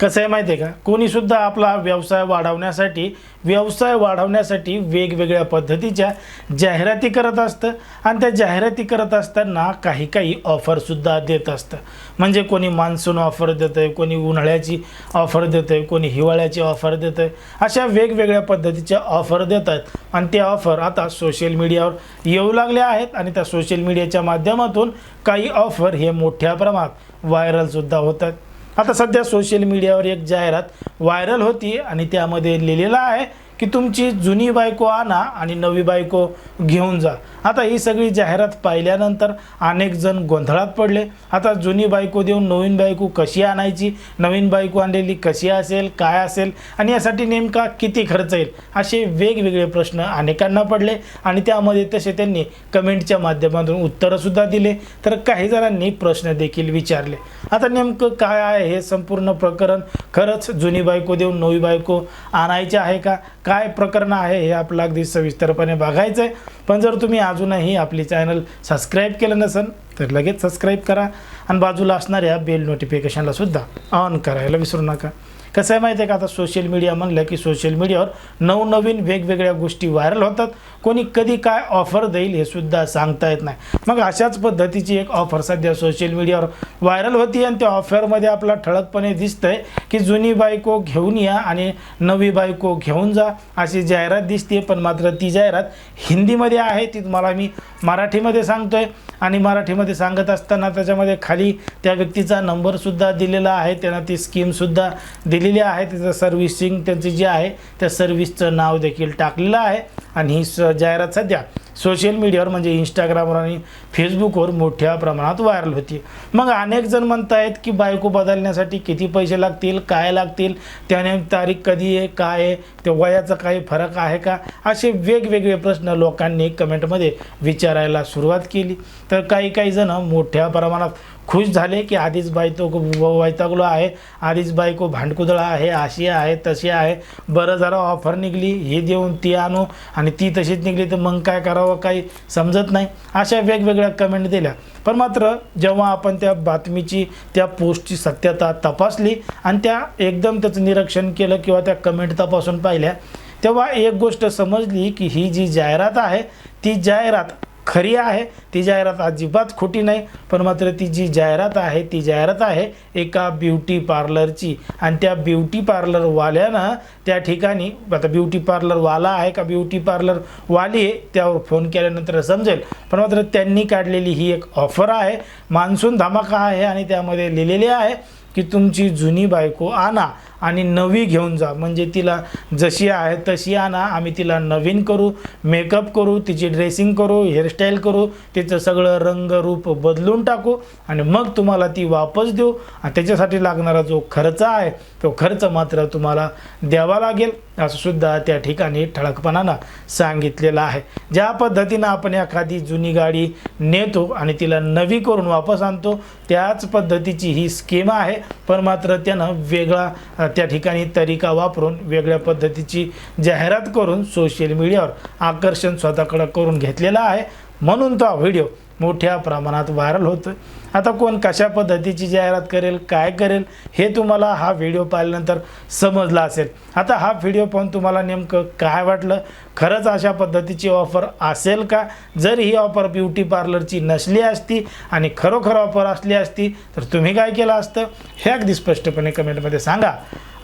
कसं आहे माहिती आहे का? कोणीसुद्धा आपला व्यवसाय वाढवण्यासाठी व्यवसाय वाढवण्यासाठी वेगवेगळ्या पद्धतीच्या जाहिराती करत असतं आणि त्या जाहिराती करत असताना काही काही ऑफरसुद्धा देत असतं. म्हणजे कोणी मान्सून ऑफर देतं आहे कोणी उन्हाळ्याची ऑफर देतं आहे कोणी हिवाळ्याची ऑफर देतं आहे अशा वेगवेगळ्या पद्धतीच्या ऑफर देतात आणि त्या ऑफर आता सोशल मीडियावर येऊ लागल्या आहेत आणि त्या सोशल मीडियाच्या माध्यमातून काही ऑफर हे मोठ्या प्रमाणात व्हायरलसुद्धा होतात. आता सध्या सोशल मीडियावर एक जाहिरात व्हायरल होती आणि त्यामध्ये लिहिलेलं आहे की तुमची जुनी बायको आणा आणि नवी बायको घेऊन जा. आता ही सगळी जाहिरात पाहिल्यानंतर अनेक जण गोंधळात पडले. आता जुनी बायको देऊन नवीन बायको कशी आणायची? नवीन बायको आणलेली कशी असेल? काय असेल? आणि यासाठी नेमका किती खर्च येईल? असे वेगवेगळे प्रश्न अनेकांना पडले आणि त्यामध्ये तसे त्यांनी कमेंटच्या माध्यमातून उत्तरंसुद्धा दिले. तर काही जणांनी प्रश्न देखील विचारले. आता नेमकं काय आहे हे संपूर्ण प्रकरण? खरंच जुनी बायको देऊन नवी बायको आणायची आहे का? काय प्रकरण आहे हे आपलं अगदी सविस्तरपणे बघायचं आहे पण जर तुम्ही अजूनही आपली चॅनल सबस्क्राईब केलं नसेल तर लगेच सबस्क्राईब करा. आणि बाजूला असणाऱ्या बेल नोटिफिकेशनला सुद्धा ऑन करायला विसरू नका. कसं आहे माहिती आहे का? आता सोशल मीडिया म्हणलं की सोशल मीडियावर नवनवीन वेगवेगळ्या गोष्टी व्हायरल होतात. कोणी कधी काय ऑफर देईल हे सुद्धा सांगता येत नाही. मग अशाच पद्धतीची एक ऑफर सध्या सोशल मीडियावर व्हायरल होती आणि त्या ऑफरमध्ये आपला ठळकपणे दिसतंय की जुनी बायको घेऊन या आणि नवी बायको घेऊन जा अशी जाहिरात दिसते पण मात्र ती जाहिरात हिंदीमध्ये आहे ती तुम्हाला मी मराठीमध्ये सांगतोय. आणि मराठीमध्ये सांगत असताना त्याच्यामध्ये खाली त्या व्यक्तीचा नंबरसुद्धा दिलेला आहे. त्यांना ती स्कीमसुद्धा दिलेली आहे त्याचं सर्व्हिसिंग त्यांची जी आहे त्या सर्व्हिसचं नाव देखील टाकलेलं आहे आणि ही स जाहिरात सध्या सोशल मीडियावर म्हणजे इंस्टाग्रामवर आणि फेसबुकवर मोठ्या प्रमाणात व्हायरल होती. मग अनेक जण म्हणत आहेत की बायको बदलण्यासाठी किती पैसे लागतील काय लागतील त्याने तारीख कधी आहे काय आहे त्या वयाचा काही फरक आहे का? असे वेगवेगळे प्रश्न लोकांनी कमेंटमध्ये विचारायला सुरुवात केली. तर काही काही जण मोठ्या प्रमाणात खुश झाले की आधीच तो वैतागलो आहे आधीच बायको भांडकुदळा आहे अशी आहे तशी आहे. बरं जरा ऑफर निघली हे देऊन ती आणू आणि ती तशीच निघली तर मग काय करावं काही समजत नाही. अशा वेगवेगळ्या कमेंट दिल्या. पण मात्र जेव्हा आपण त्या बातमीची त्या पोस्टची सत्यता तपासली आणि त्या एकदम त्याचं निरीक्षण केलं किंवा त्या कमेंट तपासून पाहिल्या तेव्हा एक गोष्ट समजली की ही जी जाहिरात आहे ती जाहिरात खरी आहे. ती जाहिरात अजिबात खोटी नाही पण मात्र ती जी जाहिरात आहे ती जाहिरात आहे एका ब्युटी पार्लरची. आणि त्या ब्युटी पार्लरवाल्यानं त्या ठिकाणी आता ब्युटी पार्लरवाला आहे का ब्युटी पार्लरवाली आहे त्यावर फोन केल्यानंतर समजेल. पण मात्र त्यांनी काढलेली ही एक ऑफर आहे. मान्सून धमाका आहे आणि त्यामध्ये लिहिलेली आहे की तुमची जुनी बायको आणा. आणि नवी घेऊन जा. म्हणजे तिला जशी आहे तशी आणा. आम्ही तिला नवीन करू मेकअप करू तिची ड्रेसिंग करू हेअरस्टाईल करू तिचं सगळं रंगरूप बदलून टाकू आणि मग तुम्हाला ती वापस देऊ. आणि त्याच्यासाठी लागणारा जो खर्च आहे तो खर्च मात्र तुम्हाला द्यावा लागेल. असं सुद्धा त्या ठिकाणी ठळकपणानं सांगितलेलं आहे. ज्या पद्धतीनं आपण एखादी जुनी गाडी नेतो आणि तिला नवी करून वापस आणतो त्याच पद्धतीची ही स्कीम आहे. पण मात्र त्यानं वेगळा त्या ठिकाणी तरीका वापरून वेगळ्या पद्धतीची जाहिरात करून सोशल मीडियावर आकर्षण स्वतःकडं करून घेतलेलं आहे. म्हणून तो व्हिडिओ मोठ्या प्रमाणात व्हायरल होतं आता कोण कशा पद्धतीची जाहिरात करेल काय करेल हे तुम्हाला हा व्हिडिओ पाहिल्यानंतर समजला असेल. आता हा व्हिडिओ पाहून तुम्हाला नेमकं काय वाटलं? खरंच अशा पद्धतीची ऑफर असेल का? जर ही ऑफर ब्युटी पार्लरची नसली असती आणि खरोखर ऑफर असली असती तर तुम्ही काय केलं असतं? हे अगदी स्पष्टपणे कमेंटमध्ये सांगा.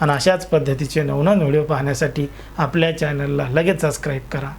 आणि अशाच पद्धतीचे नवनवीन व्हिडिओ पाहण्यासाठी आपल्या चॅनलला लगेच सबस्क्राईब करा.